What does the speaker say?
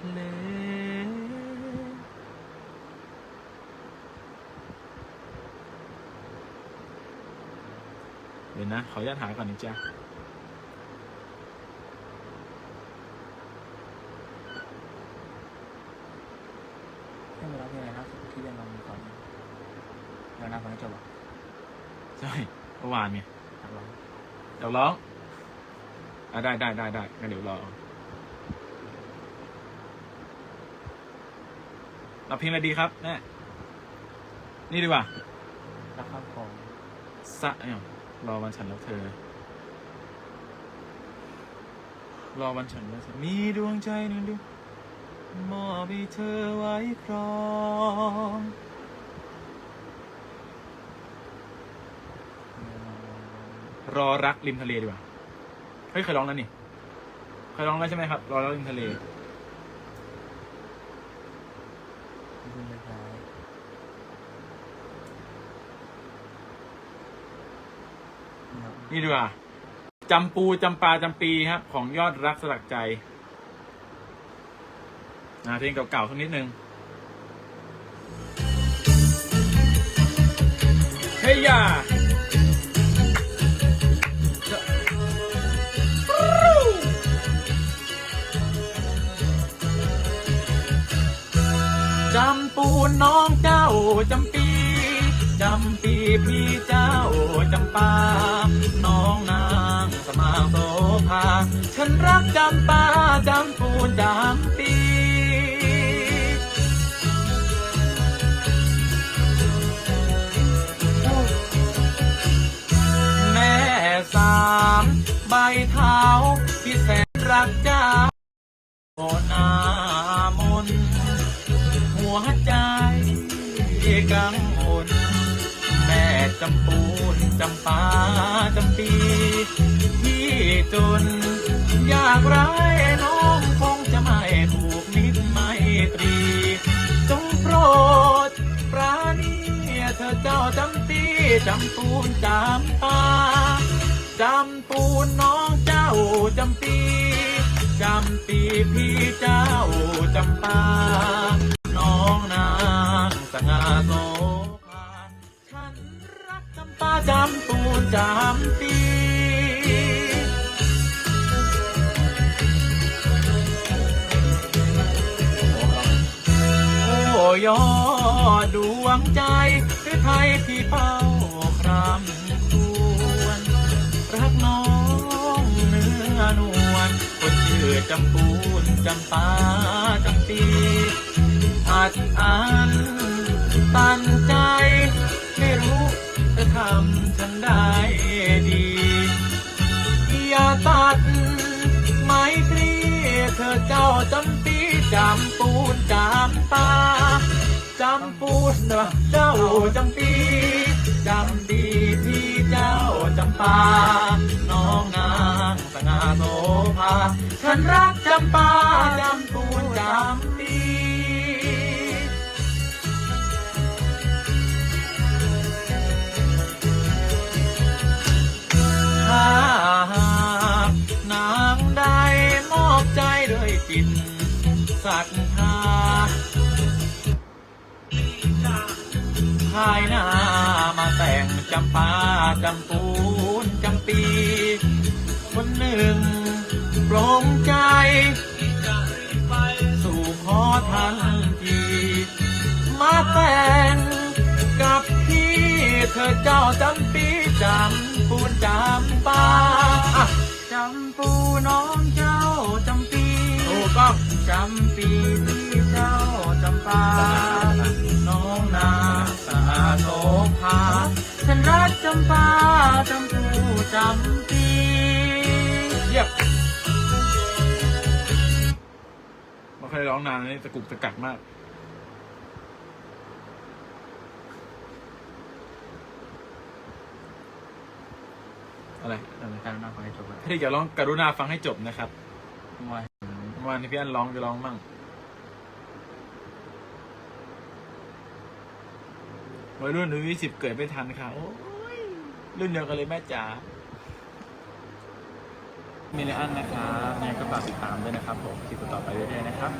ทะเลเดี๋ยวนะ ขออนุญาตหาก่อนนะจ๊ะให้มาร้องเพลงอะไรครับที่ยังลองก่อนเดี๋ยวนะฟังให้จบอะใช่เมื่อวานไงนักร้องเดี๋ยวร้องอะได้ได้ได้ได้งั้นเดี๋ยวรอ ราเพลงอะไรดีครับแน่นี่ดีกว่ารักข้ามคลองสะเนี่ยรอวันฉันแล้วเธอ รอวันฉันแล้วเธอมีดวงใจหนึ่งดวงมอบให้เธอไว้ครองรอรักริมทะเลดีกว่าเฮ้ยเคยร้องแล้วนี่เคยร้องแล้วใช่ไหมครับ รอรักริมทะเล ที่คุณคล้ายๆครับนี่ดีกว่าจำปูจำปาจำปีครับของยอดรักสลักใจนะเพลงเก่าๆสักนิดนึงเฮ้ยำปูน้องเจ้าจำปีจำปีพี่เจ้าจำปา น้องนางสมาโสภา ฉันรักจำปาจำปูจำปีแม่สามใบเท้าพี่แสนรักเจ้า วใจที่กังวลแม่จำปูนจำปาจำปีพี่จนอยากร้ายน้องคงจะไม่ถูกมิตรไม่ตรี จงโปรดปราณีเธอเจ้าจำปีจำปูนจำปาจำปูนน้องเจ้าจำปีจำปีพี่เจ้าจำปา จำปีโอ้ยอดวงใจหรือไทยที่เป้าครำควรรักน้องเนื้อนวลคนชื่อจำปูนจำปาจำปีอัดอัน ปาจำปูนเนอะเจ้าจำปีจำปีพี่เจ้าจำปา น้องนางสง่าโสภาฉันรักจำปาจำปูจำปีถ้าหากนางได้มอบใจด้วยจิตศรัทธา ภายหน้ามาแต่งจำปาจำปูนจำปี คนหนึ่งปลงใจ สู่ขอทันที มาแต่งกับพี่เธอเจ้าจำปีจำปูนจำปาอะจำปูน้องเจ้าจำปีถูกต้องจำปีำปาจำปูจำปีเยี่ยบไม่เคยร้องนานนี่ตะกุกตะกักมาก อะไรอะไรการน่าฟังให้จบอะพี่อย่าร้องกรุณาฟังให้จบนะครับเมื่อวานวานที่พี่อันร้องจะร้องมั่งวัยรุ่นหนูยี่สิบเกิดไม่ทันค่ะโอ้ รุ่นเดียวกันเลยแม่จ๋า มีเลอันนะครับในกระเป๋าติดตามด้วยนะครับผมคลิปต่อไปเรื่อยๆนะครับ